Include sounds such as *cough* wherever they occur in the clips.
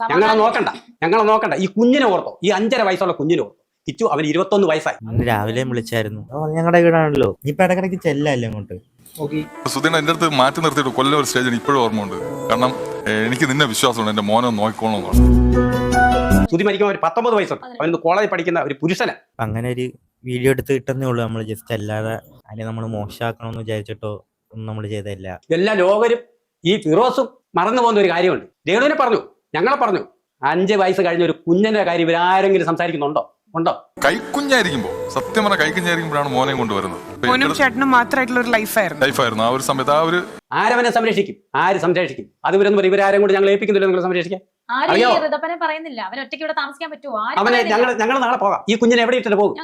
ഞങ്ങളെ നോക്കണ്ട. ഞങ്ങളെ നോക്കണ്ട. ഈ കുഞ്ഞിനെ ഓർത്തോ. ഈ അഞ്ചര വയസ്സുള്ള കുഞ്ഞിനെ ഓർത്തോ. കിച്ചു അവൻ ഇരുപത്തൊന്ന് വയസ്സായി. അന്ന് രാവിലെ വിളിച്ചായിരുന്നു. ഞങ്ങളുടെ വീടാണല്ലോ. ഇപ്പൊ ഇടക്കിടക്ക് ചെല്ലല്ലേ അങ്ങോട്ട്? സുധീൻ എന്റെ അടുത്ത് മാറ്റി നിർത്തിയിട്ട് കൊല്ലം ഒരു സ്റ്റേജിന് ഇപ്പോഴും ഓർമ്മയുണ്ട്. കാരണം എനിക്ക് നിന്നെ വിശ്വാസമുണ്ട്. എന്റെ മോനെ നോക്കിക്കോളണം സുതി സുധി മരിക്കുമ്പോൾ ഒരു പത്തൊമ്പത് വയസ്സുണ്ട്. അവൻ കോളേജിൽ പഠിക്കുന്ന ഒരു പുരുഷന്. അങ്ങനെ ഒരു വീഡിയോ എടുത്ത് കിട്ടുന്നേ ഉള്ളൂ. നമ്മൾ ജസ്റ്റ് അല്ലാതെ അതിനെ നമ്മൾ മോശമാക്കണമെന്ന് വിചാരിച്ചിട്ടോ ഒന്നും നമ്മൾ ചെയ്തല്ല എല്ലാ ലോകരും ഈ ഫിറോസും മറന്നു പോകുന്ന ഒരു കാര്യമുണ്ട്. രേണുവിനെ പറഞ്ഞു. ഞങ്ങളെ പറഞ്ഞു അഞ്ച് വയസ്സ് കഴിഞ്ഞ ഒരു കുഞ്ഞിന്റെ കാര്യം ഇവരാരെങ്കിലും സംസാരിക്കുന്നുണ്ടോ? ഉണ്ടോ? കൈക്കുഞ്ഞായിരിക്കുമ്പോ സത്യം പറഞ്ഞ കൈക്കുഞ്ഞായിരിക്കുമ്പോഴാണ് മോനെ കൊണ്ടുവരുന്നത്. മോനും ചേട്ടനും മാത്രമായിട്ടുള്ള ഒരു ലൈഫായിരുന്നു. ലൈഫായിരുന്നു. ആ ഒരു സമയത്ത് ആ ഒരു ആരവനെ സംരക്ഷിക്കും? ആര് സംരക്ഷിക്കും? അത് ഇവരൊന്നും പറയും ഇവരാരും കൂടി ഞങ്ങൾ ഏൽപ്പിക്കുന്നില്ല നിങ്ങൾ സംരക്ഷിക്കാൻ? ആരും അവനെ. ഞങ്ങൾ ഞങ്ങൾ നാളെ പോകാം. ഈ കുഞ്ഞിനെ എവിടെ ഇട്ടിട്ട് പോകും?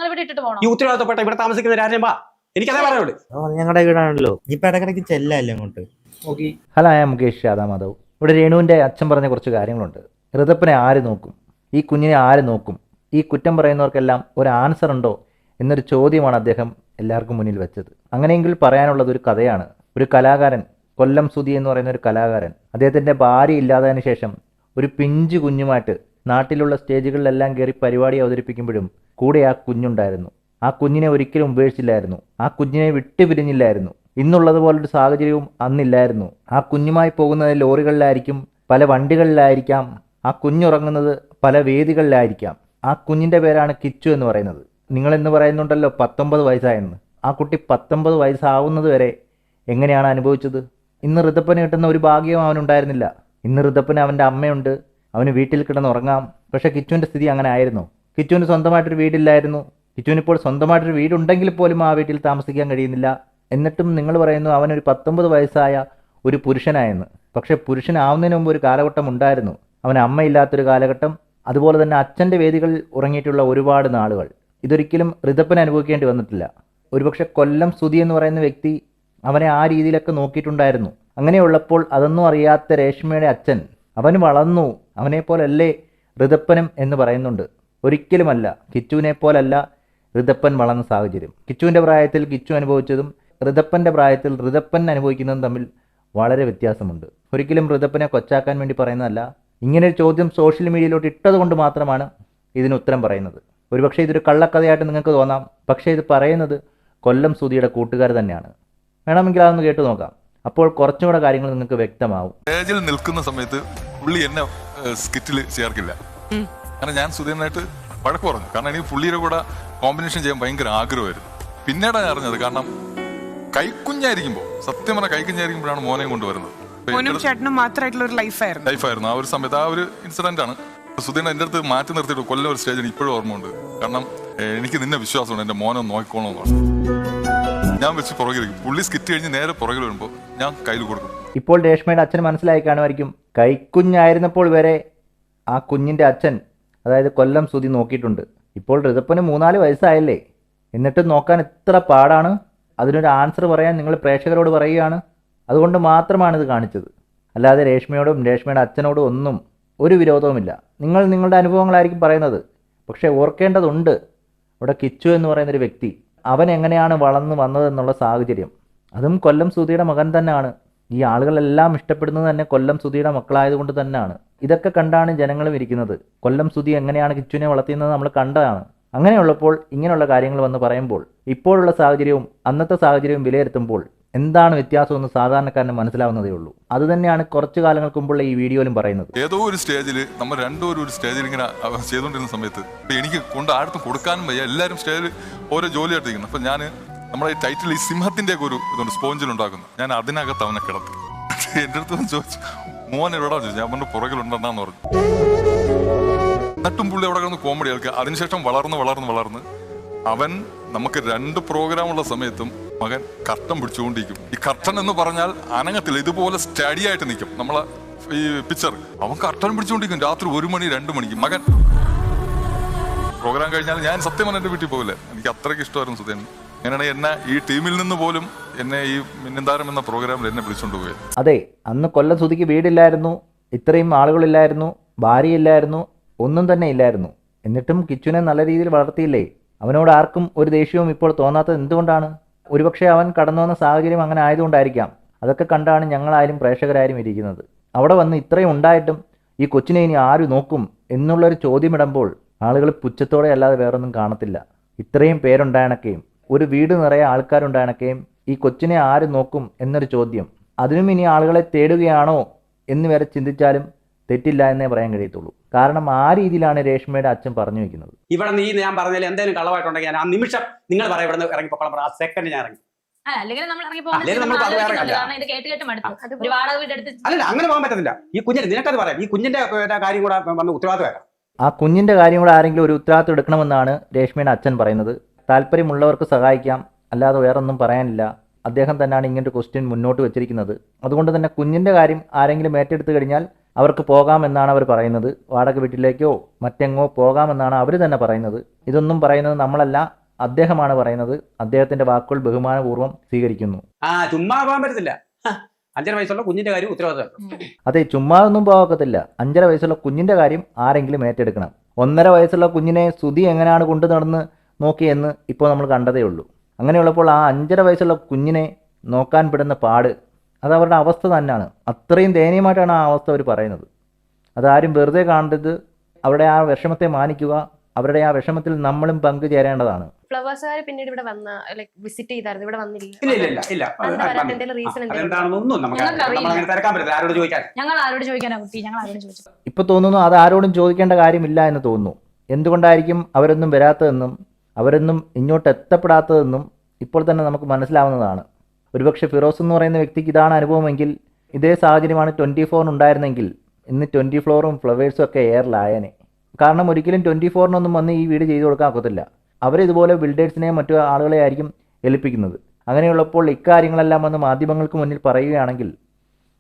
ഈ ഉത്തരവാദിത്തപ്പെട്ട ഇവിടെ താമസിക്കുന്ന ആരെയും വാ. എനിക്കതേ പറയുള്ളൂ ഞങ്ങളുടെ വീടാണല്ലോ. ഇപ്പൊ ഇടക്കിടക്ക് ചെല്ലല്ലേ അങ്ങോട്ട്? ഓക്കെ. ഹലോ ഞാൻ മുകേഷ് യാദവ് മാധവ്. ഇവിടെ രേണുവിന്റെ അച്ഛൻ പറഞ്ഞ കുറച്ച് കാര്യങ്ങളുണ്ട്. ഋതപ്പനെ ആര് നോക്കും? ഈ കുഞ്ഞിനെ ആര് നോക്കും? ഈ കുറ്റം പറയുന്നവർക്കെല്ലാം ഒരു ആൻസർ ഉണ്ടോ? എന്നൊരു ചോദ്യമാണ് അദ്ദേഹം എല്ലാവർക്കും മുന്നിൽ വെച്ചത്. അങ്ങനെയെങ്കിൽ പറയാനുള്ളത് ഒരു കഥയാണ്. ഒരു കലാകാരൻ കൊല്ലം സുതി എന്ന് പറയുന്ന ഒരു കലാകാരൻ അദ്ദേഹത്തിന്റെ ഭാര്യ ഇല്ലാത്തതിന് ശേഷം ഒരു പിഞ്ചു കുഞ്ഞുമായിട്ട് നാട്ടിലുള്ള സ്റ്റേജുകളിലെല്ലാം കയറി പരിപാടി അവതരിപ്പിക്കുമ്പോഴും കൂടെ ആ കുഞ്ഞുണ്ടായിരുന്നു. ആ കുഞ്ഞിനെ ഒരിക്കലും ഉപേക്ഷിച്ചില്ലായിരുന്നു. ആ കുഞ്ഞിനെ വിട്ടുപിരിഞ്ഞില്ലായിരുന്നു. ഇന്നുള്ളത് പോലൊരു സാഹചര്യവും അന്നില്ലായിരുന്നു. ആ കുഞ്ഞുമായി പോകുന്നത് ലോറികളിലായിരിക്കും പല വണ്ടികളിലായിരിക്കാം ആ കുഞ്ഞുറങ്ങുന്നത് പല വേദികളിലായിരിക്കാം. ആ കുഞ്ഞിന്റെ പേരാണ് കിച്ചു എന്ന് പറയുന്നത്. നിങ്ങൾ എന്ന് പറയുന്നുണ്ടല്ലോ പത്തൊമ്പത് വയസ്സായെന്ന്. ആ കുട്ടി പത്തൊമ്പത് വയസ്സാവുന്നത് വരെ എങ്ങനെയാണ് അനുഭവിച്ചത്? ഇന്ന് ഋതപ്പന് കിട്ടുന്ന ഒരു ഭാഗ്യവും അവനുണ്ടായിരുന്നില്ല. ഇന്ന് ഋതപ്പന് അവന്റെ അമ്മയുണ്ട്. അവന് വീട്ടിൽ കിടന്നുറങ്ങാം. പക്ഷേ കിച്ചുവിന്റെ സ്ഥിതി അങ്ങനെ ആയിരുന്നു. കിച്ചുവിന് സ്വന്തമായിട്ടൊരു വീടില്ലായിരുന്നു. കിച്ചുവിനിപ്പോൾ സ്വന്തമായിട്ടൊരു വീടുണ്ടെങ്കിൽ പോലും ആ വീട്ടിൽ താമസിക്കാൻ കഴിയുന്നില്ല. എന്നിട്ടും നിങ്ങൾ പറയുന്നു അവനൊരു പത്തൊമ്പത് വയസ്സായ ഒരു പുരുഷനായെന്ന്. പക്ഷേ പുരുഷനാവുന്നതിന് മുമ്പ് ഒരു കാലഘട്ടം ഉണ്ടായിരുന്നു. അവന് അമ്മയില്ലാത്തൊരു കാലഘട്ടം. അതുപോലെ തന്നെ അച്ഛന്റെ വേദികളിൽ ഉറങ്ങിയിട്ടുള്ള ഒരുപാട് നാളുകൾ. ഇതൊരിക്കലും ഋതപ്പൻ അനുഭവിക്കേണ്ടി വന്നിട്ടില്ല. ഒരുപക്ഷെ കൊല്ലം സ്തുതി എന്ന് പറയുന്ന വ്യക്തി അവനെ ആ രീതിയിലൊക്കെ നോക്കിയിട്ടുണ്ടായിരുന്നു. അങ്ങനെയുള്ളപ്പോൾ അതൊന്നും അറിയാത്ത രേഷ്മയുടെ അച്ഛൻ അവൻ വളർന്നു. അവനെപ്പോലല്ലേ ഋതപ്പനും എന്ന് പറയുന്നുണ്ട്. ഒരിക്കലുമല്ല കിച്ചുവിനെ പോലല്ല ഋതപ്പൻ വളർന്ന സാഹചര്യം. കിച്ചുവിന്റെ പ്രായത്തിൽ കിച്ചു അനുഭവിച്ചതും ഋതപ്പന്റെ പ്രായത്തിൽ ഋതപ്പൻ അനുഭവിക്കുന്നതും തമ്മിൽ വളരെ വ്യത്യാസമുണ്ട്. ഒരിക്കലും ഋതപ്പനെ കൊച്ചാക്കാൻ വേണ്ടി പറയുന്നതല്ല. ഇങ്ങനെ ഒരു ചോദ്യം സോഷ്യൽ മീഡിയയിലോട്ട് ഇട്ടതുകൊണ്ട് മാത്രമാണ് ഇതിന് ഉത്തരം പറയുന്നത്. ഒരുപക്ഷെ ഇതൊരു കള്ളക്കഥയായിട്ട് നിങ്ങൾക്ക് തോന്നാം. പക്ഷേ ഇത് പറയുന്നത് കൊല്ലം സുധിയുടെ കൂട്ടുകാർ തന്നെയാണ്. വേണമെങ്കിൽ അതൊന്ന് കേട്ടു നോക്കാം. അപ്പോൾ കുറച്ചും കൂടെ കാര്യങ്ങൾ നിങ്ങൾക്ക് വ്യക്തമാവും. സ്റ്റേജിൽ നിൽക്കുന്ന സമയത്ത് പുള്ളി എന്നെ സ്കിറ്റിൽ ചേർക്കില്ല. കാരണം ഞാൻ സുധീരനായിട്ട് വഴക്ക് പറഞ്ഞു. കാരണം എനിക്ക് പുള്ളിയുടെ കൂടെ കോമ്പിനേഷൻ ചെയ്യാൻ ഭയങ്കര ആഗ്രഹമായിരുന്നു. പിന്നീടാണ് ഞാൻ അറിഞ്ഞത്. കാരണം കൈക്കുഞ്ഞായിരിക്കുമ്പോൾ സത്യം പറഞ്ഞ കൈക്കുഞ്ഞായിരിക്കുമ്പോഴാണ് മോനെ കൊണ്ടുവരുന്നത്. മോനും ചേട്ടനും മാത്രമായിട്ടുള്ള ഒരു ലൈഫായിരുന്നു. ലൈഫായിരുന്നു. ആ ഒരു സമയത്ത് ആ ഒരു ഇൻസിഡന്റ് ആണ്. സുധീൻ എന്റെ അടുത്ത് മാറ്റി നിർത്തിയിട്ട് കൊല്ലം ഒരു സ്റ്റേജിന് ഇപ്പോഴും ഓർമ്മയുണ്ട്. കാരണം എനിക്ക് നിന്നെ വിശ്വാസമുണ്ട്. എന്റെ മോനെ നോക്കിക്കോണം എന്ന് പറഞ്ഞു. ഞാൻ വെച്ച് പുറകിലേക്ക് പുള്ളി സ്കിറ്റ് കഴിഞ്ഞ് നേരെ പുറകിൽ വരുമ്പോൾ ഞാൻ കയ്യിൽ കൊടുക്കും. ഇപ്പോൾ രേഷ്മയുടെ അച്ഛൻ മനസ്സിലായി കാണുമായിരിക്കും. കൈക്കുഞ്ഞായിരുന്നപ്പോൾ വരെ ആ കുഞ്ഞിന്റെ അച്ഛൻ അതായത് കൊല്ലം സുധി നോക്കിയിട്ടുണ്ട്. ഇപ്പോൾ ഋതപ്പന് മൂന്നാൽ വയസ്സായല്ലേ? എന്നിട്ട് നോക്കാൻ എത്ര പാടാണ്. അതിനൊരു ആൻസർ പറയാൻ നിങ്ങൾ പ്രേക്ഷകരോട് പറയുകയാണ്. അതുകൊണ്ട് മാത്രമാണ് ഇത് കാണിച്ചത്. അല്ലാതെ രേഷ്മയോടും രേഷ്മയുടെ അച്ഛനോടും ഒന്നും ഒരു വിരോധവുമില്ല. നിങ്ങൾ നിങ്ങളുടെ അനുഭവങ്ങളായിരിക്കും പറയുന്നത്. പക്ഷേ ഓർക്കേണ്ടതുണ്ട് ഇവിടെ കിച്ചു എന്ന് പറയുന്നൊരു വ്യക്തി അവൻ എങ്ങനെയാണ് വളർന്നു വന്നതെന്നുള്ള സാഹചര്യം. അതും കൊല്ലം സുധിയുടെ മകൻ തന്നെയാണ്. ഈ ആളുകളെല്ലാം ഇഷ്ടപ്പെടുന്നത് തന്നെ കൊല്ലം സുധിയുടെ മക്കളായതുകൊണ്ട് തന്നെയാണ്. ഇതൊക്കെ കണ്ടാണ് ജനങ്ങളും ഇരിക്കുന്നത്. കൊല്ലം സുധി എങ്ങനെയാണ് കിച്ചുവിനെ വളർത്തിയെന്നത് നമ്മൾ കണ്ടതാണ്. അങ്ങനെയുള്ളപ്പോൾ ഇങ്ങനെയുള്ള കാര്യങ്ങൾ വന്ന് പറയുമ്പോൾ ഇപ്പോഴുള്ള സാഹചര്യവും അന്നത്തെ സാഹചര്യവും വിലയിരുത്തുമ്പോൾ എന്താണ് വ്യത്യാസമെന്ന് സാധാരണക്കാരന് മനസ്സിലാവുന്നതേ ഉള്ളൂ. അത് തന്നെയാണ് കുറച്ചു കാലങ്ങൾക്ക് മുമ്പുള്ള ഈ വീഡിയോയിലും പറയുന്നത്. ഏതോ ഒരു സ്റ്റേജിൽ നമ്മൾ രണ്ടുപേരും ഒരു സ്റ്റേജിൽ ഇങ്ങനെ ചെയ്തുകൊണ്ടിരുന്ന സമയത്ത് എനിക്ക് കൊണ്ട് ആർക്കും കൊടുക്കാനും വയ്യ. എല്ലാവരും സ്റ്റേജിൽ ഓരോ ജോലി എടുത്തിരിക്കുന്നു. അപ്പൊ ഞാൻ നമ്മുടെ ഈ ടൈറ്റിൽ ഈ സിംഹത്തിന്റെ ഒരു ഇതുണ്ട് സ്പോഞ്ചിൽ ഉണ്ടാക്കുന്നു. ഞാൻ അതിനകത്ത് അവനെ കിടത്തി. *laughs* എന്റെ അടുത്ത് ചോദിച്ചു മോൻ എവിടെ? ചോദിച്ചു. ഞാൻ പറഞ്ഞു പുറകിലുണ്ടെന്നാന്ന് പറഞ്ഞു. എന്നിട്ടും പുള്ളി അവിടെ കിടന്ന് കോമഡി കേൾക്കുക. അതിനുശേഷം വളർന്ന് വളർന്ന് വളർന്ന് അവൻ നമുക്ക് രണ്ട് പ്രോഗ്രാം ഉള്ള സമയത്തും മകൻ കർട്ടൻ പിടിച്ചുകൊണ്ടിരിക്കും. ഈ കർട്ടൻ എന്ന് പറഞ്ഞാൽ അനങ്ങത്തില്ല. ഇതുപോലെ സ്റ്റഡി ആയിട്ട് നിൽക്കും. നമ്മളെ ഈ പിക്ചർ അവൻ കർട്ടൻ പിടിച്ചുകൊണ്ടിരിക്കും. രാത്രി ഒരു മണി രണ്ട് മണിക്ക്. മകൻ. പ്രോഗ്രാം കഴിഞ്ഞാൽ ഞാൻ സത്യം എന്റെ വീട്ടിൽ പോകില്ല എനിക്ക് അത്രയ്ക്ക് ഇഷ്ടമായിരുന്നു സുധേൻ. അങ്ങനെയാണ് എന്നെ ഈ ടീമിൽ നിന്ന് പോലും എന്നെ ഈ മിന്നന്താരം എന്ന പ്രോഗ്രാമിൽ എന്നെ വിളിച്ചുകൊണ്ട് പോയത്? അതെ അന്ന് കൊല്ലം സുധിക്ക് വീടില്ലായിരുന്നു. ഇത്രയും ആളുകളില്ലായിരുന്നു. ഭാര്യയില്ലായിരുന്നു. ഒന്നും തന്നെ ഇല്ലായിരുന്നു. എന്നിട്ടും കിച്ചുനെ നല്ല രീതിയിൽ വളർത്തിയില്ലേ? അവനോട് ആർക്കും ഒരു ദേഷ്യവും ഇപ്പോൾ തോന്നാത്തത് എന്തുകൊണ്ടാണ്? ഒരുപക്ഷെ അവൻ കടന്നു വന്ന സാഹചര്യം അങ്ങനെ ആയതുകൊണ്ടായിരിക്കാം. അതൊക്കെ കണ്ടാണ് ഞങ്ങളായാലും പ്രേക്ഷകരായാലും ഇരിക്കുന്നത്. അവിടെ വന്ന് ഇത്രയും ഉണ്ടായിട്ടും ഈ കൊച്ചിനെ ഇനി ആര് നോക്കും എന്നുള്ളൊരു ചോദ്യമിടുമ്പോൾ ആളുകൾ പുച്ഛത്തോടെ അല്ലാതെ വേറൊന്നും കാണത്തില്ല. ഇത്രയും പേരുണ്ടായണക്കെയും ഒരു വീട് നിറയെ ആൾക്കാരുണ്ടായണക്കെയും ഈ കൊച്ചിനെ ആര് നോക്കും എന്നൊരു ചോദ്യം. അതിനും ഇനി ആളുകളെ തേടുകയാണോ എന്ന് വരെ ചിന്തിച്ചാലും തെറ്റില്ല എന്നേ പറയാൻ കഴിയത്തുള്ളൂ. കാരണം ആ രീതിയിലാണ് രേഷ്മയുടെ അച്ഛൻ പറഞ്ഞു വെക്കുന്നത്. ഇവിടെ നീ ഞാൻ പറഞ്ഞാൽ എന്തെങ്കിലും കളവായിട്ടുണ്ടെങ്കിൽ ഞാൻ ആ നിമിഷം നിങ്ങൾ പറയാം ഇവിടെ നിന്ന് പറ ആ സെക്കൻഡ് ഞാൻ ഇറങ്ങി. ആ, അല്ലെങ്കിൽ നമ്മൾ ഇറങ്ങി അല്ലെങ്കിൽ നമ്മൾ അത് വേറെ കാരണം ഇത് കേട്ട് കേട്ട് മടുത്തു. ഒരു വാടക വീടെടുത്ത് അല്ലല്ല അങ്ങനെ പോകാൻ പറ്റത്തില്ല. ഈ കുഞ്ഞിന് നിനക്കത് പറയാം. ഈ കുഞ്ഞിന്റെ കാര്യം കൂടെ വന്ന് ഉത്തരവാദിത്തം ആ കുഞ്ഞിന്റെ കാര്യം കൂടെ ആരെങ്കിലും ഒരു ഉത്തരവാദിത്വം എടുക്കണമെന്നാണ് രേഷ്മയുടെ അച്ഛൻ പറയുന്നത്. താല്പര്യമുള്ളവർക്ക് സഹായിക്കാം. അല്ലാതെ വേറൊന്നും പറയാനില്ല. അദ്ദേഹം തന്നെയാണ് ഇങ്ങനൊരു ക്വസ്റ്റ്യൻ മുന്നോട്ട് വെച്ചിരിക്കുന്നത്. അതുകൊണ്ട് തന്നെ കുഞ്ഞിന്റെ കാര്യം ആരെങ്കിലും ഏറ്റെടുത്തു കഴിഞ്ഞാൽ അവർക്ക് പോകാമെന്നാണ് അവർ പറയുന്നത്. വാടക വീട്ടിലേക്കോ മറ്റെങ്ങോ പോകാമെന്നാണ് അവർ തന്നെ പറയുന്നത്. ഇതൊന്നും പറയുന്നത് നമ്മളല്ല അദ്ദേഹമാണ് പറയുന്നത്. അദ്ദേഹത്തിന്റെ വാക്കുകൾ ബഹുമാനപൂർവം സ്വീകരിക്കുന്നു. ആ ചുമ്മാ പോകാൻ പറ്റത്തില്ല അഞ്ചര വയസ്സുള്ള കുഞ്ഞിന്റെ കാര്യം ഉത്തരവാദിത്തം. അതെ ചുമ്മാ ഒന്നും പോകത്തില്ല. അഞ്ചര വയസ്സുള്ള കുഞ്ഞിന്റെ കാര്യം ആരെങ്കിലും ഏറ്റെടുക്കണം. ഒന്നര വയസ്സുള്ള കുഞ്ഞിനെ സ്തുതി എങ്ങനെയാണ് കൊണ്ടു നടന്ന് നോക്കിയെന്ന് ഇപ്പോൾ നമ്മൾ കണ്ടതേ ഉള്ളൂ. അങ്ങനെയുള്ളപ്പോൾ ആ അഞ്ചര വയസ്സുള്ള കുഞ്ഞിനെ നോക്കാൻ പെടുന്ന പാട് അത് അവരുടെ അവസ്ഥ തന്നെയാണ്. അത്രയും ദയനീയമായിട്ടാണ് ആ അവസ്ഥ അവർ പറയുന്നത്. അതാരും വെറുതെ കാണരുത്. അവരുടെ ആ വിഷമത്തെ മാനിക്കുക. അവരുടെ ആ വിഷമത്തിൽ നമ്മളും പങ്കുചേരേണ്ടതാണ്. ഫ്ലവേഴ്സുകാർ പിന്നീട് ഇവിടെ വന്ന ലൈക് വിസിറ്റ് ചെയ്തായിരുന്നു? ഇവിടെ വന്നില്ല? ഞങ്ങൾ ആരോട് ചോദിക്കാനാ കുട്ടി? ഞങ്ങൾ ആരോട് ചോദിച്ചു? ഇപ്പോൾ തോന്നുന്നു അത് ആരോടും ചോദിക്കേണ്ട കാര്യമില്ല എന്ന് തോന്നുന്നു. എന്തുകൊണ്ടായിരിക്കും അവരൊന്നും വരാത്തതെന്നും അവരൊന്നും ഇങ്ങോട്ട് എത്തപ്പെടാത്തതെന്നും ഇപ്പോൾ തന്നെ നമുക്ക് മനസ്സിലാവുന്നതാണ്. ഒരുപക്ഷെ ഫിറോസ് എന്ന് പറയുന്ന വ്യക്തിക്ക് ഇതാണ് അനുഭവമെങ്കിൽ ഇതേ സാഹചര്യമാണ് ട്വന്റി ഫോറിനുണ്ടായിരുന്നെങ്കിൽ ഇന്ന് ട്വന്റി ഫ്ലോറും ഫ്ലവേഴ്സും ഒക്കെ എയറിലായനെ. കാരണം ഒരിക്കലും ട്വന്റി ഫോറിനൊന്നും വന്ന് ഈ വീട് ചെയ്തു കൊടുക്കാൻ ഒക്കത്തില്ല. അവരിതുപോലെ ബിൽഡേഴ്സിനെയും മറ്റു ആളുകളെ ആയിരിക്കും ഏൽപ്പിക്കുന്നത്. അങ്ങനെയുള്ളപ്പോൾ ഇക്കാര്യങ്ങളെല്ലാം വന്ന് മാധ്യമങ്ങൾക്ക് മുന്നിൽ പറയുകയാണെങ്കിൽ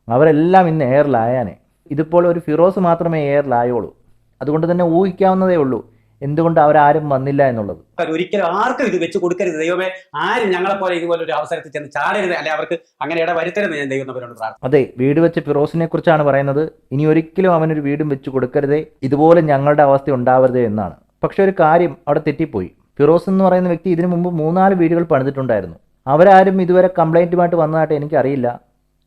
അവരെല്ലാം ഇന്ന് എയറിലായാനെ. ഇതിപ്പോൾ ഒരു ഫിറോസ് മാത്രമേ എയറിലായുള്ളൂ. അതുകൊണ്ട് തന്നെ ഊഹിക്കാവുന്നതേ ഉള്ളൂ. എന്തുകൊണ്ട് അവരാരും വന്നില്ല എന്നുള്ളത്. ഒരിക്കലും ആർക്കും ഇത് വെച്ച് കൊടുക്കരുത്. ദൈവമേ ആരും ഞങ്ങളെ പോലെ ഇതുപോലെ ഒരു അവസരത്തിൽ ചെന്ന് ചാടരുത്. അല്ലെ അവർക്ക് അങ്ങനെ ഇട വരുത്തരുത് ഞാൻ ദൈവത്തിനോട് പ്രാർത്ഥന അതെ വീട് വെച്ച് ഫിറോസിനെ കുറിച്ചാണ് പറയുന്നത്. ഇനി ഒരിക്കലും അവനൊരു വീടും വെച്ച് കൊടുക്കരുതേ. ഇതുപോലെ ഞങ്ങളുടെ അവസ്ഥ ഉണ്ടാവരുതേ എന്നാണ്. പക്ഷെ ഒരു കാര്യം അവിടെ തെറ്റിപ്പോയി. ഫിറോസ് എന്ന് പറയുന്ന വ്യക്തി ഇതിനു മുമ്പ് മൂന്നാൽ വീടുകൾ പണിതിട്ടുണ്ടായിരുന്നു. അവരാരും ഇതുവരെ കംപ്ലൈന്റുമായിട്ട് വന്നതായിട്ട് എനിക്കറിയില്ല.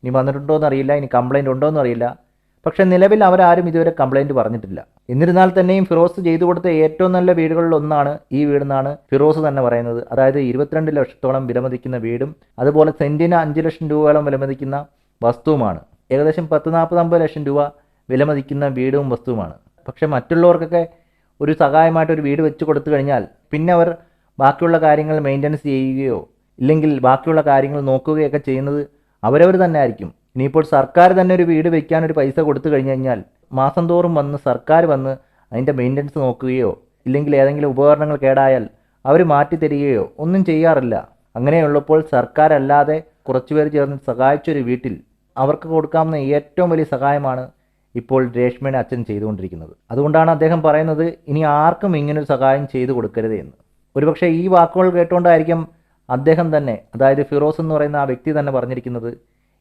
ഇനി വന്നിട്ടുണ്ടോ എന്നറിയില്ല ഇനി കംപ്ലൈന്റ് ഉണ്ടോ എന്നറിയില്ല പക്ഷെ നിലവിൽ അവരാരും ഇതുവരെ കംപ്ലൈന്റ് പറഞ്ഞിട്ടില്ല. എന്നിരുന്നാൽ തന്നെയും ഫിറോസ് ചെയ്തു കൊടുത്ത ഏറ്റവും നല്ല വീടുകളിൽ ഒന്നാണ് ഈ വീടെന്നാണ് ഫിറോസ് തന്നെ പറയുന്നത്. അതായത് ഇരുപത്തിരണ്ട് ലക്ഷത്തോളം വിലമതിക്കുന്ന വീടും അതുപോലെ സെന്റിന് അഞ്ച് ലക്ഷം രൂപയോളം വിലമതിക്കുന്ന വസ്തുവുമാണ്. ഏകദേശം പത്ത് നാൽപ്പത് അമ്പത് ലക്ഷം രൂപ വിലമതിക്കുന്ന വീടും വസ്തുവുമാണ്. പക്ഷേ മറ്റുള്ളവർക്കൊക്കെ ഒരു സഹായമായിട്ട് ഒരു വീട് വെച്ച് കൊടുത്തു കഴിഞ്ഞാൽ പിന്നെ അവർ ബാക്കിയുള്ള കാര്യങ്ങൾ മെയിന്റനൻസ് ചെയ്യുകയോ ഇല്ലെങ്കിൽ ബാക്കിയുള്ള കാര്യങ്ങൾ നോക്കുകയൊക്കെ ചെയ്യുന്നത് അവരവർ തന്നെ ആയിരിക്കും. ഇനിയിപ്പോൾ സർക്കാർ തന്നെ ഒരു വീട് വെക്കാൻ ഒരു പൈസ കൊടുത്തു കഴിഞ്ഞു കഴിഞ്ഞാൽ മാസം തോറും വന്ന് സർക്കാർ വന്ന് അതിന്റെ മെയിന്റനൻസ് നോക്കുകയോ ഇല്ലെങ്കിൽ ഏതെങ്കിലും ഉപകരണങ്ങൾ കേടായാൽ അവർ മാറ്റി തരികയോ ഒന്നും ചെയ്യാറില്ല. അങ്ങനെയുള്ളപ്പോൾ സർക്കാരല്ലാതെ കുറച്ചുപേർ ചേർന്ന് സഹായിച്ചൊരു വീട്ടിൽ അവർക്ക് കൊടുക്കാവുന്ന ഏറ്റവും വലിയ സഹായമാണ് ഇപ്പോൾ രേഷ്മയുടെ അച്ഛൻ ചെയ്തുകൊണ്ടിരിക്കുന്നത്. അതുകൊണ്ടാണ് അദ്ദേഹം പറയുന്നത് ഇനി ആർക്കും ഇങ്ങനൊരു സഹായം ചെയ്തു കൊടുക്കരുത് എന്ന്. ഒരുപക്ഷെ ഈ വാക്കുകൾ കേട്ടുകൊണ്ടായിരിക്കും അദ്ദേഹം തന്നെ അതായത് ഫിറോസ് എന്ന് പറയുന്ന ആ വ്യക്തി തന്നെ പറഞ്ഞിരിക്കുന്നത്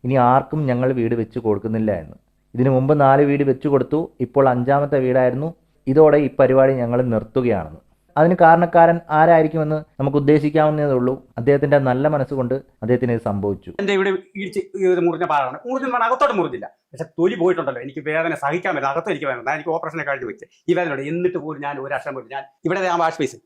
ഇനി ആർക്കും ഞങ്ങൾ വീട് വെച്ച് കൊടുക്കുന്നില്ല എന്ന്. ഇതിനു മുമ്പ് നാല് വീട് വെച്ചു കൊടുത്തു ഇപ്പോൾ അഞ്ചാമത്തെ വീടായിരുന്നു. ഇതോടെ ഈ പരിപാടി ഞങ്ങൾ നിർത്തുകയാണെന്ന്. അതിന് കാരണക്കാരൻ ആരായിരിക്കുമെന്ന് നമുക്ക് ഉദ്ദേശിക്കാവുന്നതേ ഉള്ളൂ. അദ്ദേഹത്തിന്റെ നല്ല മനസ്സുകൊണ്ട് അദ്ദേഹത്തിന് ഇത് സംഭവിച്ചു. എന്റെ ഇവിടെ ഇടിച്ച് മുറിഞ്ഞ പാടാണ്. മുറിഞ്ഞ പാട അകത്തോട്ട് മുറിഞ്ഞില്ല. പക്ഷെ തൊലി പോയിട്ടുണ്ടല്ലോ. എനിക്ക് വേദന സഹിക്കാൻ പറ്റില്ല. അകത്ത് എനിക്ക് വേദന. ഞാൻ എനിക്ക് ഓപ്പറേഷനെ കഴിഞ്ഞ് വെച്ച്. ഈ വേദന എന്നിട്ട് പോലും ഞാൻ ഒരു അക്ഷരം പോലും ഞാൻ ഇവിടെ ഞാൻ വാഷ് പീസ്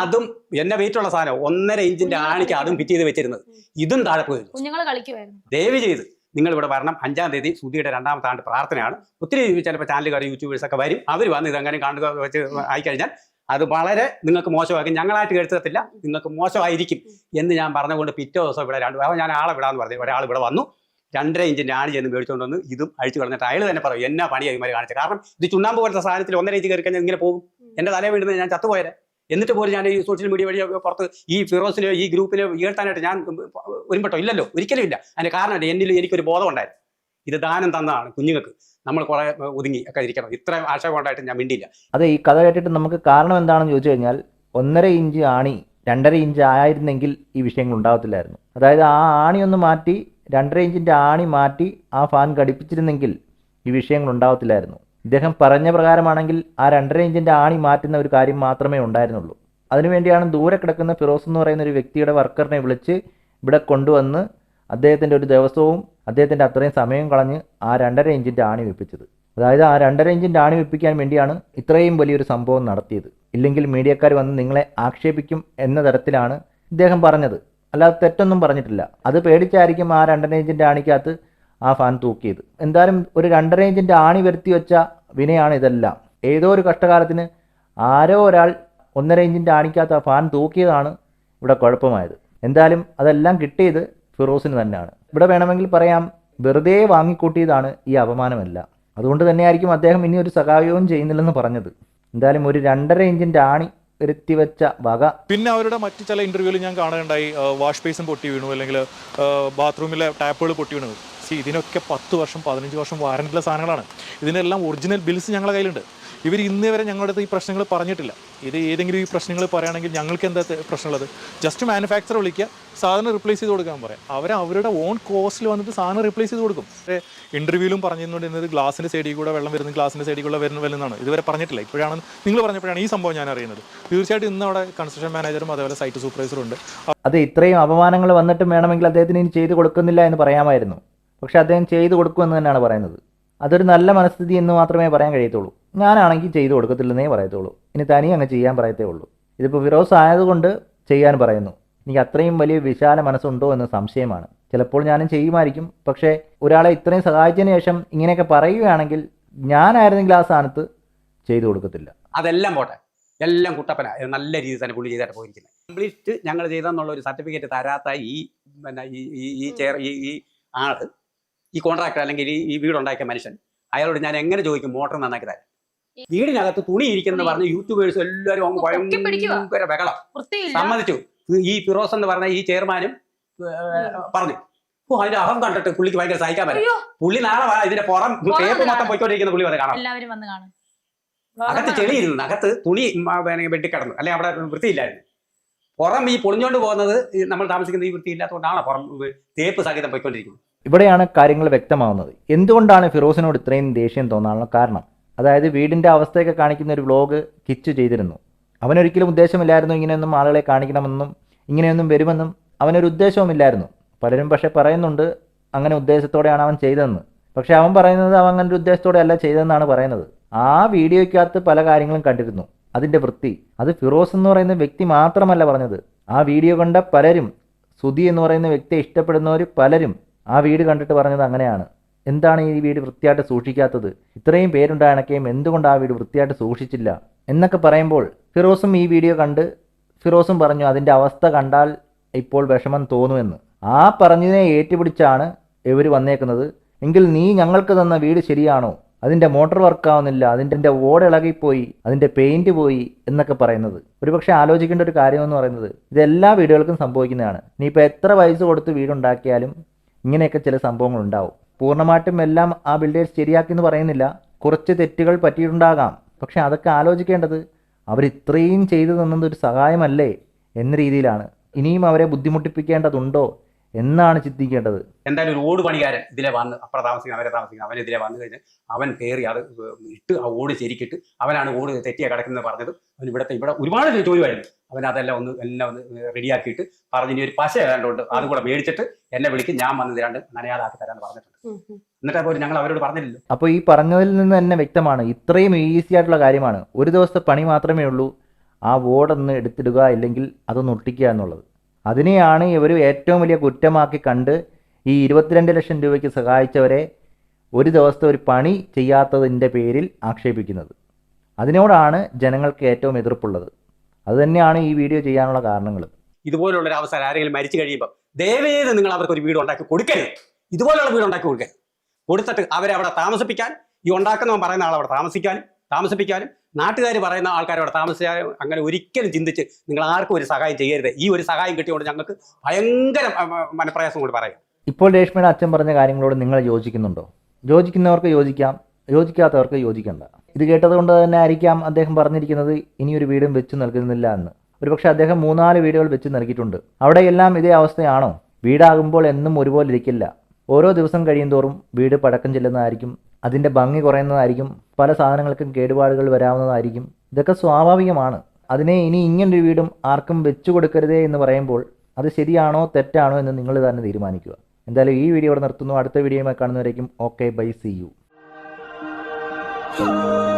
അതും എന്നെ വെയിറ്റ് ഉള്ള സാധനം. ഒന്നര ഇഞ്ചിന്റെ ആണിക്ക് അതും ഫിറ്റ് ചെയ്ത് വെച്ചിരുന്നത്. ഇതും താഴെ പോയി. കുഞ്ഞുങ്ങൾ കളിക്കുമായിരുന്നു. ദയവ് ചെയ്ത് നിങ്ങൾ ഇവിടെ വരണം. അഞ്ചാം തീയതി സുധിയുടെ രണ്ടാമത്തെ ആണ്ട് പ്രാർത്ഥനയാണ്. ഒത്തിരി ചിലപ്പോൾ ചാനലുകാർ യൂട്യൂബേഴ്സ് ഒക്കെ വരും. അവർ വന്ന് ഇതങ്ങനെ കാണുക വെച്ച് ആയിക്കഴിഞ്ഞാൽ അത് വളരെ നിങ്ങൾക്ക് മോശമാക്കും ഞങ്ങളായിട്ട് കേൾക്കത്തില്ല നിങ്ങൾക്ക് മോശമായിരിക്കും എന്ന് ഞാൻ പറഞ്ഞുകൊണ്ട് പിറ്റേ ദിവസം ഇവിടെ രണ്ട് അപ്പോൾ ഞാൻ ആളെ വിടാന്ന് പറഞ്ഞു. ഒരാൾ ഇവിടെ വന്നു. രണ്ടര ഇഞ്ചിന്റെ ആണി ചെന്ന് മേടിച്ചുകൊണ്ട് വന്ന് ഇതും അഴിച്ചു കളഞ്ഞിട്ട് അയാൾ തന്നെ പറയും എന്നാ പണിയായി മാറി കാണിച്ചത് കാരണം ഇത് ചുണ്ണാമ്പ് പോലത്തെ സാധനത്തിൽ ഒന്നര ഇഞ്ച് കയറി കഴിഞ്ഞാൽ ഇങ്ങനെ പോകും. എന്റെ തലേ വീടുന്നത് ഞാൻ ചത്തുപോയത്. എന്നിട്ട് പോലും ഞാൻ ഈ സോഷ്യൽ മീഡിയ വഴി പുറത്ത് ഈ ഫിറോസിലോ ഈ ഗ്രൂപ്പിലോ ഉയർത്താനായിട്ട് ഞാൻ ഒരുമ്പട്ടോ? ഇല്ലല്ലോ. ഒരിക്കലും ഇല്ല. അതിന്റെ കാരണം എന്നിൽ എനിക്കൊരു ബോധം ഉണ്ടായിരുന്നു ഇത് ദാനം തന്നതാണ് കുഞ്ഞുങ്ങൾക്ക്. നമ്മൾ കുറെ ഒതുങ്ങി ഒക്കെ ഇരിക്കണം. ഇത്ര ആശയം കൊണ്ടായിട്ട് ഞാൻ മിണ്ടിയില്ല. അതെ ഈ കഥ കേട്ടിട്ട് നമുക്ക് കാരണം എന്താണെന്ന് ചോദിച്ചു കഴിഞ്ഞാൽ ഒന്നര ഇഞ്ച് ആണി രണ്ടര ഇഞ്ച് ആയിരുന്നെങ്കിൽ ഈ വിഷയങ്ങൾ ഉണ്ടാകത്തില്ലായിരുന്നു അതായത് ആ ആണി ഒന്ന് മാറ്റി രണ്ടര ഇഞ്ചിന്റെ ആണി മാറ്റി ആ ഫാൻ ഘടിപ്പിച്ചിരുന്നെങ്കിൽ ഈ വിഷയങ്ങൾ ഉണ്ടാകത്തില്ലായിരുന്നു ഇദ്ദേഹം പറഞ്ഞ പ്രകാരമാണെങ്കിൽ ആ രണ്ടര ഇഞ്ചിന്റെ ആണി മാറ്റുന്ന ഒരു കാര്യം മാത്രമേ ഉണ്ടായിരുന്നുള്ളൂ. അതിനുവേണ്ടിയാണ് ദൂരെ കിടക്കുന്ന ഫിറോസ് എന്ന് പറയുന്ന ഒരു വ്യക്തിയുടെ വർക്കറിനെ വിളിച്ച് ഇവിടെ കൊണ്ടുവന്ന് അദ്ദേഹത്തിന്റെ ഒരു ദിവസവും അദ്ദേഹത്തിന്റെ അത്രയും സമയം കളഞ്ഞ് ആ രണ്ടര ഇഞ്ചിന്റെ ആണി വെപ്പിച്ചത്. അതായത് ആ രണ്ടര ഇഞ്ചിന്റെ ആണി വെപ്പിക്കാൻ വേണ്ടിയാണ് ഇത്രയും വലിയൊരു സംഭവം നടത്തിയത്. ഇല്ലെങ്കിൽ മീഡിയക്കാർ വന്ന് നിങ്ങളെ ആക്ഷേപിക്കും എന്ന തരത്തിലാണ് ഇദ്ദേഹം പറഞ്ഞത്. അല്ലാതെ തെറ്റൊന്നും പറഞ്ഞിട്ടില്ല. അത് പേടിച്ചായിരിക്കും ആ രണ്ടര ഇഞ്ചിന്റെ ആണിക്കകത്ത് ആ ഫാൻ തൂക്കിയത്. എന്തായാലും ഒരു രണ്ടര ഇഞ്ചിന്റെ ആണി വരുത്തി വെച്ച വിനയാണ് ഇതെല്ലാം. ഏതോ ഒരു കഷ്ടകാലത്തിന് ആരോ ഒരാൾ ഒന്നര ഇഞ്ചിന്റെ ആണിക്കകത്ത് ആ ഫാൻ തൂക്കിയതാണ് ഇവിടെ കുഴപ്പമായത്. എന്തായാലും അതെല്ലാം കിട്ടിയത് ഫിറോസിന് തന്നെയാണ്. ഇവിടെ വേണമെങ്കിൽ പറയാം വെറുതെ വാങ്ങിക്കൂട്ടിയതാണ് ഈ അപമാനമല്ല. അതുകൊണ്ട് തന്നെയായിരിക്കും അദ്ദേഹം ഇനി ഒരു സഹായവും ചെയ്യുന്നില്ലെന്ന് പറഞ്ഞത്. എന്തായാലും ഒരു രണ്ടര ഇഞ്ചിന്റെ ആണി വരുത്തി വെച്ച വക. പിന്നെ അവരുടെ മറ്റു ചില ഇന്റർവ്യൂവിൽ ഞാൻ കാണുകയുണ്ടായി വാഷ് ബേസും പൊട്ടി വീണു അല്ലെങ്കിൽ ബാത്റൂമിലെ ടാപ്പുകൾ പൊട്ടി വീണു. ഇതിനൊക്കെ പത്ത് വർഷം പതിനഞ്ച് വർഷം വാറണ്ടിയുള്ള സാധനങ്ങളാണ്. ഇതിനെല്ലാം ഒറിജിനൽ ബിൽസ് ഞങ്ങളുടെ കയ്യിലുണ്ട്. ഇവർ ഇന്നേ വരെ ഞങ്ങളുടെ അടുത്ത് ഈ പ്രശ്നങ്ങൾ പറഞ്ഞിട്ടില്ല. ഇത് ഏതെങ്കിലും ഈ പ്രശ്നങ്ങൾ പറയുകയാണെങ്കിൽ ഞങ്ങൾക്ക് എന്താ പ്രശ്നമുള്ളത്? ജസ്റ്റ് മാനുഫാക്ചർ വിളിക്കുക സാധനം റിപ്ലേസ് ചെയ്ത് കൊടുക്കാൻ പറയാം. അവർ അവരുടെ ഓൺ കോസ്റ്റിൽ വന്നിട്ട് സാധനം റിപ്ലേസ് ചെയ്ത് കൊടുക്കും. ഇന്റർവ്യൂവിലും പറഞ്ഞിരുന്നത് ഗ്ലാസിന്റെ സൈഡിൽ കൂടെ വെള്ളം വരുന്നത് ഗ്ലാസിന്റെ സൈഡിൽ കൂടെ വരുന്ന വരുന്നതാണ്. ഇതുവരെ പറഞ്ഞിട്ടില്ല. ഇപ്പോഴാണ് നിങ്ങൾ പറഞ്ഞപ്പോഴാണ് ഈ സംഭവം ഞാൻ അറിയുന്നത്. തീർച്ചയായിട്ടും ഇന്ന് അവിടെ കൺസ്ട്രക്ഷൻ മാനേജറും അതേപോലെ സൈറ്റ് സൂപ്പർവൈസറും ഉണ്ട്. അത് ഇത്രയും അപമാനങ്ങൾ വന്നിട്ടും വേണമെങ്കിൽ അദ്ദേഹത്തിന് ഇനി ചെയ്ത് കൊടുക്കുന്നില്ല എന്ന് പറയാമായിരുന്നു. പക്ഷെ അദ്ദേഹം ചെയ്തു കൊടുക്കുമെന്ന് തന്നെയാണ് പറയുന്നത്. അതൊരു നല്ല മനസ്ഥിതി എന്ന് മാത്രമേ പറയാൻ കഴിയത്തുള്ളൂ. ഞാനാണെങ്കിൽ ചെയ്തു കൊടുക്കത്തില്ലെന്നേ പറയത്തുള്ളൂ. ഇനി തനി അങ്ങ് ചെയ്യാൻ പറയത്തേ ഉള്ളൂ. ഇതിപ്പോൾ ഫിറോസ് ആയതുകൊണ്ട് ചെയ്യാൻ പറയുന്നു. എനിക്ക് അത്രയും വലിയ വിശാല മനസ്സുണ്ടോ എന്ന് സംശയമാണ്. ചിലപ്പോൾ ഞാനും ചെയ്യുമായിരിക്കും. പക്ഷേ ഒരാളെ ഇത്രയും സഹായിച്ചതിന് ശേഷം ഇങ്ങനെയൊക്കെ പറയുകയാണെങ്കിൽ ഞാനായിരുന്നെങ്കിൽ ആ സ്ഥാനത്ത് ചെയ്തു കൊടുക്കത്തില്ല. അതെല്ലാം പോട്ടെ. എല്ലാം കുട്ടപ്പന. നല്ല രീതിയിൽ തന്നെ പുള്ളി ചെയ്തിട്ട് പോയിരിക്കുന്നത്. കംപ്ലീറ്റ് ഞങ്ങൾ ചെയ്തെന്നുള്ള ഒരു സർട്ടിഫിക്കറ്റ് തരാത്ത ഈ പിന്നെ ഈ ഈ ചെയർ ഈ ആൾ ഈ കോൺട്രാക്ടർ അല്ലെങ്കിൽ ഈ വീടുണ്ടാക്കിയ മനുഷ്യൻ അയാളോട് ഞാൻ എങ്ങനെ ചോദിക്കും മോട്ടർ നന്നാക്കി തരാം വീടിനകത്ത് തുണി ഇരിക്കുന്നെന്ന് പറഞ്ഞ യൂട്യൂബേഴ്സ് എല്ലാവരും അങ്ങ്. ഭയങ്കര ബഹളം. സമ്മതിച്ചു. ഈ ഫിറോസ് എന്ന് പറഞ്ഞ ഈ ചെയർമാനും പറഞ്ഞു. ഓ അതിന്റെ അഹം കണ്ടിട്ട് പുള്ളിക്ക് ഭയങ്കര സഹിക്കാൻ പറ്റും പുള്ളി നാളെ ഇതിന്റെ പുറം പേപ്പർ തേപ്പ് മൊത്തം കാണാം. പോയിക്കൊണ്ടിരിക്കുന്ന പുള്ളി വന്ന് കാണാം. അകത്ത് ചെളിയിരുന്നു. അകത്ത് തുണി വെട്ടിക്കിടന്നു. അല്ലെ അവിടെ വൃത്തിയില്ലായിരുന്നു. പുറം ഈ പൊളിഞ്ഞോണ്ട് പോകുന്നത് നമ്മൾ താമസിക്കുന്ന ഈ വൃത്തിയില്ലാത്തതുകൊണ്ടാണ് പുറം തേപ്പ് സഹിതം പോയിക്കൊണ്ടിരിക്കുന്നത്. ഇവിടെയാണ് കാര്യങ്ങൾ വ്യക്തമാവുന്നത്. എന്തുകൊണ്ടാണ് ഫിറോസിനോട് ഇത്രയും ദേഷ്യം തോന്നാനുള്ള കാരണം? അതായത് വീടിന്റെ അവസ്ഥയൊക്കെ കാണിക്കുന്ന ഒരു വ്ലോഗ് കിച്ച് ചെയ്തിരുന്നു. അവനൊരിക്കലും ഉദ്ദേശമില്ലായിരുന്നു ഇങ്ങനെയൊന്നും ആളുകളെ കാണിക്കണമെന്നും ഇങ്ങനെയൊന്നും വരുമെന്നും അവനൊരു ഉദ്ദേശവുമില്ലായിരുന്നു പലരും പക്ഷേ പറയുന്നുണ്ട് അങ്ങനെ ഉദ്ദേശത്തോടെയാണ് അവൻ ചെയ്തതെന്ന്. പക്ഷേ അവൻ പറയുന്നത് അവൻ അങ്ങനെ ഒരു ഉദ്ദേശത്തോടെ അല്ല ചെയ്തതെന്നാണ് പറയുന്നത്. ആ വീഡിയോയ്ക്കകത്ത് പല കാര്യങ്ങളും കണ്ടിരുന്നു. അതിന്റെ വൃത്തി. അത് ഫിറോസ് എന്ന് പറയുന്ന വ്യക്തി മാത്രമല്ല പറഞ്ഞത്. ആ വീഡിയോ കണ്ട പലരും സുധി എന്ന് പറയുന്ന വ്യക്തിയെ ഇഷ്ടപ്പെടുന്നവർ പലരും ആ വീട് കണ്ടിട്ട് പറഞ്ഞത് അങ്ങനെയാണ്. എന്താണ് ഈ വീട് വൃത്തിയായിട്ട് സൂക്ഷിക്കാത്തത്? ഇത്രയും പേരുണ്ടായണക്കെയും എന്തുകൊണ്ട് ആ വീട് വൃത്തിയായിട്ട് സൂക്ഷിച്ചില്ല? എന്നൊക്കെ പറയുമ്പോൾ ഫിറോസും ഈ വീഡിയോ കണ്ട് ഫിറോസും പറഞ്ഞു അതിന്റെ അവസ്ഥ കണ്ടാൽ ഇപ്പോൾ വിഷമം തോന്നുമെന്ന്. ആ പറഞ്ഞതിനെ ഏറ്റുപിടിച്ചാണ് ഇവർ വന്നേക്കുന്നത്. എങ്കിൽ നീ ഞങ്ങൾക്ക് തന്ന വീട് ശരിയാണോ? അതിന്റെ മോട്ടോർ വർക്കാവുന്നില്ല. അതിന്റെ ഓട് ഇളകിപ്പോയി. അതിന്റെ പെയിന്റ് പോയി എന്നൊക്കെ പറയുന്നത്. ഒരുപക്ഷെ ആലോചിക്കേണ്ട ഒരു കാര്യമെന്ന് പറയുന്നത് ഇതെല്ലാ വീടുകൾക്കും സംഭവിക്കുന്നതാണ്. നീ ഇപ്പോൾ എത്ര പൈസ കൊടുത്ത് വീടുണ്ടാക്കിയാലും ഇങ്ങനെയൊക്കെ ചില സംഭവങ്ങൾ ഉണ്ടാവും പൂർണമായിട്ടും എല്ലാം ആ ബിൽഡേഴ്സ് ശരിയാക്കി എന്ന് പറയുന്നില്ല. കുറച്ച് തെറ്റുകൾ പറ്റിയിട്ടുണ്ടാകാം. പക്ഷെ അതൊക്കെ ആലോചിക്കേണ്ടത് അവർ ഇത്രയും ചെയ്തു തന്നത് ഒരു സഹായമല്ലേ എന്ന രീതിയിലാണ്. ഇനിയും അവരെ ബുദ്ധിമുട്ടിപ്പിക്കേണ്ടതുണ്ടോ എന്നാണ് ചിന്തിക്കേണ്ടത്. എന്തായാലും ഒരു ഓട് പണിക്കാരൻ ഇതിലെ വന്ന് അപ്പുറം താമസിക്കുന്ന അവരെ താമസിക്കുന്ന അവൻ ഇതിലെ വന്നു കഴിഞ്ഞ് അവൻ കയറി അത് ഇട്ട് ആ ഓട് ശരിക്കിട്ട് അവനാണ് ഓട് തെറ്റിയ കിടക്കുന്നത് പറഞ്ഞത് അവൻ ഇവിടുത്തെ ഇവിടെ ഒരുപാട് ചോദ്യമായിരുന്നു. അവൻ അതെല്ലാം ഒന്ന് എല്ലാം ഒന്ന് റെഡിയാക്കിയിട്ട് പറഞ്ഞു ഇനി ഒരു പശ ഏതാണ്ടുണ്ട് അതും കൂടെ മേടിച്ചിട്ട് എന്നെ വിളിക്കും ഞാൻ വന്ന് തരാണ്ട് രണ്ട് നനയാതാക്കി തരാന്ന് പറഞ്ഞിട്ടുണ്ട്. എന്നിട്ട് അപ്പോൾ ഞങ്ങൾ അവരോട് പറഞ്ഞില്ലല്ലോ. അപ്പോൾ ഈ പറഞ്ഞതിൽ നിന്ന് തന്നെ വ്യക്തമാണ് ഇത്രയും ഈസി ആയിട്ടുള്ള കാര്യമാണ്. ഒരു ദിവസത്തെ പണി മാത്രമേ ഉള്ളൂ ആ വോർഡൊന്ന് എടുത്തിടുക ഇല്ലെങ്കിൽ അതൊന്ന് ഒട്ടിക്കുക എന്നുള്ളത്. അതിനെയാണ് ഇവർ ഏറ്റവും വലിയ കുറ്റമാക്കി കണ്ട് ഈ ഇരുപത്തിരണ്ട് ലക്ഷം രൂപയ്ക്ക് സഹായിച്ചവരെ ഒരു ദിവസത്തെ ഒരു പണി ചെയ്യാത്തതിന്റെ പേരിൽ ആക്ഷേപിക്കുന്നത്. അതിനോടാണ് ജനങ്ങൾക്ക് ഏറ്റവും എതിർപ്പുള്ളത്. അതുതന്നെയാണ് ഈ വീഡിയോ ചെയ്യാനുള്ള കാരണങ്ങൾ. ഇതുപോലുള്ള ഒരു അവസരം ആരെങ്കിലും മരിച്ചു കഴിയുമ്പോൾ ദയവേത് നിങ്ങൾ അവർക്ക് ഒരു വീട് ഉണ്ടാക്കി കൊടുക്കരുത്. ഇതുപോലുള്ള വീട് ഉണ്ടാക്കി കൊടുക്കരുത്. കൊടുത്തിട്ട് അവരെ അവിടെ താമസിപ്പിക്കാൻ ഈ ഉണ്ടാക്കുന്നവൻ പറയുന്ന ആൾ അവിടെ താമസിക്കാനും താമസിപ്പിക്കാനും നാട്ടുകാർ പറയുന്ന ആൾക്കാർ അവിടെ താമസിച്ചാലും അങ്ങനെ ഒരിക്കലും ചിന്തിച്ച് നിങ്ങൾ ആർക്കും ഒരു സഹായം ചെയ്യരുത്. ഈ ഒരു സഹായം കിട്ടിയോണ്ട് ഞങ്ങൾക്ക് ഭയങ്കര മനപ്രയാസം കൊണ്ട് പറയാം. ഇപ്പോൾ രേഷ്മയുടെ അച്ഛൻ പറഞ്ഞ കാര്യങ്ങളോട് നിങ്ങൾ യോജിക്കുന്നുണ്ടോ? യോജിക്കുന്നവർക്ക് യോജിക്കാം യോജിക്കാത്തവർക്ക് യോജിക്കണ്ട. ഇത് കേട്ടതുകൊണ്ട് തന്നെ ആയിരിക്കാം അദ്ദേഹം പറഞ്ഞിരിക്കുന്നത് ഇനിയൊരു വീടും വെച്ചു നൽകുന്നില്ല എന്ന്. ഒരുപക്ഷെ അദ്ദേഹം മൂന്നാൽ വീടുകൾ വെച്ച് നൽകിയിട്ടുണ്ട്. അവിടെയെല്ലാം ഇതേ അവസ്ഥയാണോ? വീടാകുമ്പോൾ എന്നും ഒരുപോലെ ഇരിക്കില്ല. ഓരോ ദിവസം കഴിയുന്തോറും വീട് പടക്കം ചെല്ലുന്നതായിരിക്കും അതിന്റെ ഭംഗി കുറയുന്നതായിരിക്കും പല സാധനങ്ങൾക്കും കേടുപാടുകൾ വരാവുന്നതായിരിക്കും. ഇതൊക്കെ സ്വാഭാവികമാണ്. അതിനെ ഇനി ഇങ്ങനൊരു വീടും ആർക്കും വെച്ചു കൊടുക്കരുതേ എന്ന് പറയുമ്പോൾ അത് ശരിയാണോ തെറ്റാണോ എന്ന് നിങ്ങൾ തന്നെ തീരുമാനിക്കുക. എന്തായാലും ഈ വീഡിയോ ഇവിടെ നിർത്തുന്നു. അടുത്ത വീഡിയോയുമായി കാണുന്നവരേക്കും ഓക്കെ ബൈ സി യു. ആ